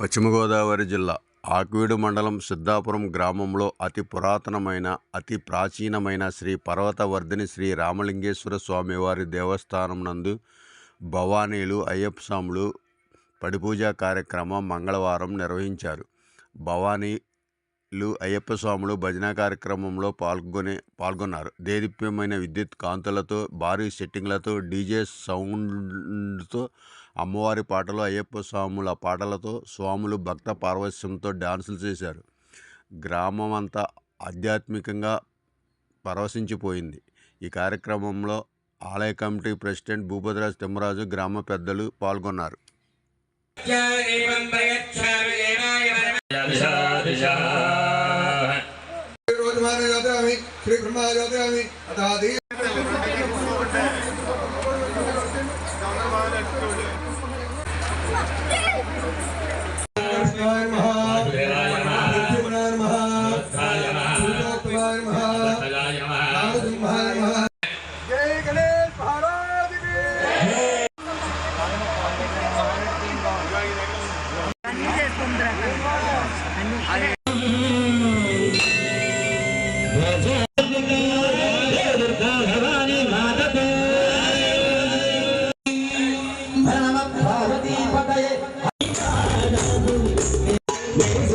పశ్చిమ గోదావరి జిల్లా ఆక్వీడు మండలం సిద్ధాపురం గ్రామంలో అతి పురాతనమైన అతి ప్రాచీనమైన శ్రీ పర్వతవర్ధిని శ్రీ రామలింగేశ్వర స్వామివారి దేవస్థానం నందు భవానీలు అయ్యప్ప స్వాములు పడిపూజా కార్యక్రమం మంగళవారం నిర్వహించారు. భవానీలు అయ్యప్ప స్వాములు భజన కార్యక్రమంలో పాల్గొని పాల్గొన్నారు. దేదీప్యమైన విద్యుత్ కాంతులతో భారీ సెట్టింగ్లతో డీజే సౌండ్తో అమ్మవారి పాటలు అయ్యప్ప స్వాముల పాటలతో స్వాములు భక్త పార్వశ్యంతో డాన్సులు చేశారు. గ్రామం అంతా ఆధ్యాత్మికంగా పరవశించిపోయింది. ఈ కార్యక్రమంలో ఆలయ కమిటీ ప్రెసిడెంట్ భూపతిరాజ్ తిమ్మరాజు గ్రామ పెద్దలు పాల్గొన్నారు. は出る Yes.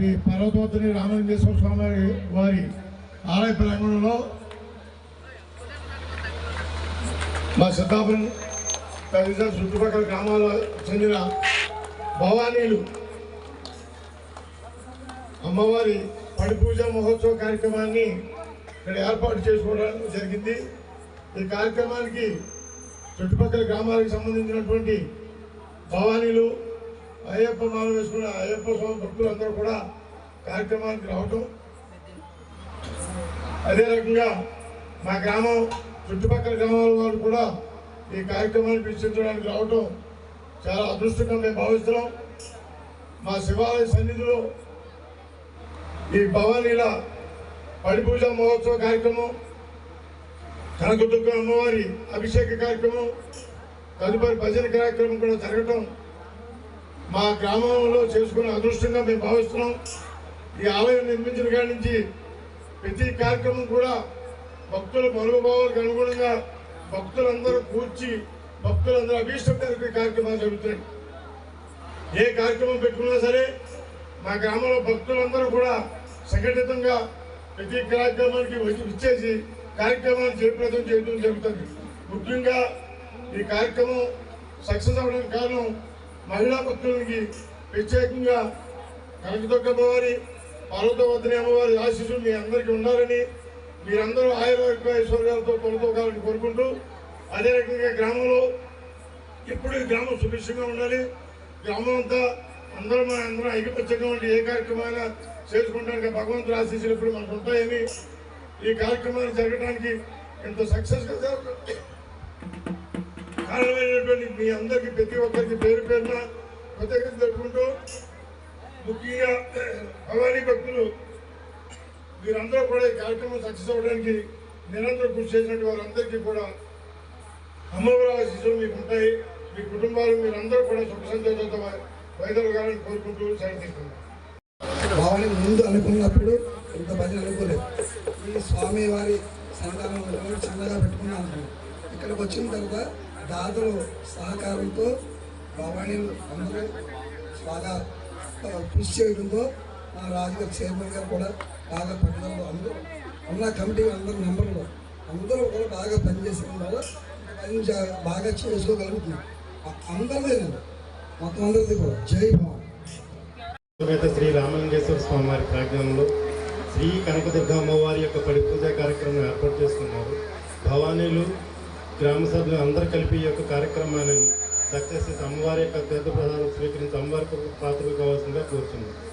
శ్రీ పర్వతోత్తని రామలింగేశ్వర స్వామి వారి- ఆలయ ప్రాంగణంలో మా సిద్ధాపురం తదితర చుట్టుపక్కల గ్రామాలకు చెందిన భవానీలు అమ్మవారి పడి పూజ మహోత్సవ కార్యక్రమాన్ని ఇక్కడ ఏర్పాటు చేసుకోవడం జరిగింది. ఈ కార్యక్రమానికి చుట్టుపక్కల గ్రామాలకు సంబంధించినటువంటి భవానీలు అయ్యప్ప మాల వేసుకున్న అయ్యప్ప స్వామి భక్తులందరూ కూడా కార్యక్రమానికి రావటం. అదే రకంగా మా గ్రామం చుట్టుపక్కల గ్రామాల వాళ్ళు కూడా ఈ కార్యక్రమాన్ని వీక్షించడానికి రావటం చాలా అదృష్టంగా మేము భావిస్తున్నాం. మా శివాలయ సన్నిధిలో ఈ భవానీల పడిపూజ మహోత్సవ కార్యక్రమం కనకదుర్గ అమ్మవారి అభిషేక కార్యక్రమం తదుపరి భజన కార్యక్రమం కూడా జరగటం మా గ్రామంలో చేసుకున్న అదృష్టంగా మేము భావిస్తున్నాం. ఈ ఆలయం నిర్మించిన కాడి నుంచి ప్రతి కార్యక్రమం కూడా భక్తుల మనోభావాలకు అనుగుణంగా భక్తులందరూ కూర్చి భక్తులందరూ అభీష్టం మేరకు కార్యక్రమాలు జరుగుతున్నాయి. ఏ కార్యక్రమం పెట్టుకున్నా సరే మా గ్రామంలో భక్తులందరూ కూడా సంఘటితంగా ప్రతి కార్యక్రమానికి వచ్చి ఇచ్చేసి కార్యక్రమాన్ని జయప్రదం చేయడం జరుగుతుంది. ముఖ్యంగా ఈ కార్యక్రమం సక్సెస్ అవ్వడానికి కారణం మహిళా భక్తులకి ప్రత్యేకంగా కనకదుర్గమ్మవారి వారి అమ్మవారి ఆశీస్సులు మీ అందరికీ ఉండాలని మీరందరూ ఆయుర్వేద ఐశ్వర్యాలతో తొలతోకాలని కోరుకుంటూ అదే రకంగా గ్రామంలో ఎప్పుడు గ్రామం సుభిక్షంగా ఉండాలి. గ్రామం అంతా అందరం మన అందరం ఐకపత్యంగా ఉండి ఏ కార్యక్రమాలు చేసుకుంటానికి భగవంతుడు ఆశీస్సులు ఎప్పుడు మనకు ఉంటాయని ఈ కార్యక్రమాలు జరగడానికి ఎంతో సక్సెస్గా జరుగుతుంది. కారణమైనటువంటి మీ అందరికి ప్రతి ఒక్కరికి పేరు పేరున కృతజ్ఞత జరుపుకుంటూ ముఖ్యంగా భవానీ భక్తులు మీరందరూ కూడా ఈ కార్యక్రమం సక్సెస్ అవ్వడానికి నిరంతరం కృషి చేసినట్టు వారందరికీ కూడా అమ్మవారి ఆశీస్సులు మీకు ఉంటాయి. మీ కుటుంబాలు మీరందరూ కూడా సుఖ సంతోషంతో వైదొలగాలని కోరుకుంటూ సెలవు తీసుకుంటాం భావన ముందు అనుకున్నప్పుడు ఇంత భజన అనుకోలేదు. ఈ స్వామి వారి సంతానం చల్లగా పెట్టుకున్నాను. ఇక్కడికి వచ్చిన తర్వాత దాతలు సహకారంతో భవానీలు అందరూ బాగా కృషి చేయడంతో మా రాజుగారి చైర్మన్ గారు కూడా బాగా పట్టుదల అందరూ ఉన్న కమిటీ అందరూ మెంబర్లు. అందరూ కూడా బాగా పనిచేసిన వల్ల పని బాగా చేసుకోగలుగుతున్నాం. అ- అందరిదేనండి మొత్తం అందరిది కూడా. జై భవాన్. శ్రీ రామలింగేశ్వర స్వామి వారి ప్రాంగణంలో శ్రీ కనకదుర్గ అమ్మవారి యొక్క పడి పూజా కార్యక్రమం ఏర్పాటు చేసుకున్నారు భవానీలు గ్రామ సభ్యులు అందరూ కలిపి ఈ యొక్క కార్యక్రమాన్ని సక్సెస్ చేసి అమ్మవారి యొక్క తీర్థ ప్రసాదం స్వీకరించి అమ్మవారికి పాత్రలు కావాల్సిందిగా కోరుతున్నాను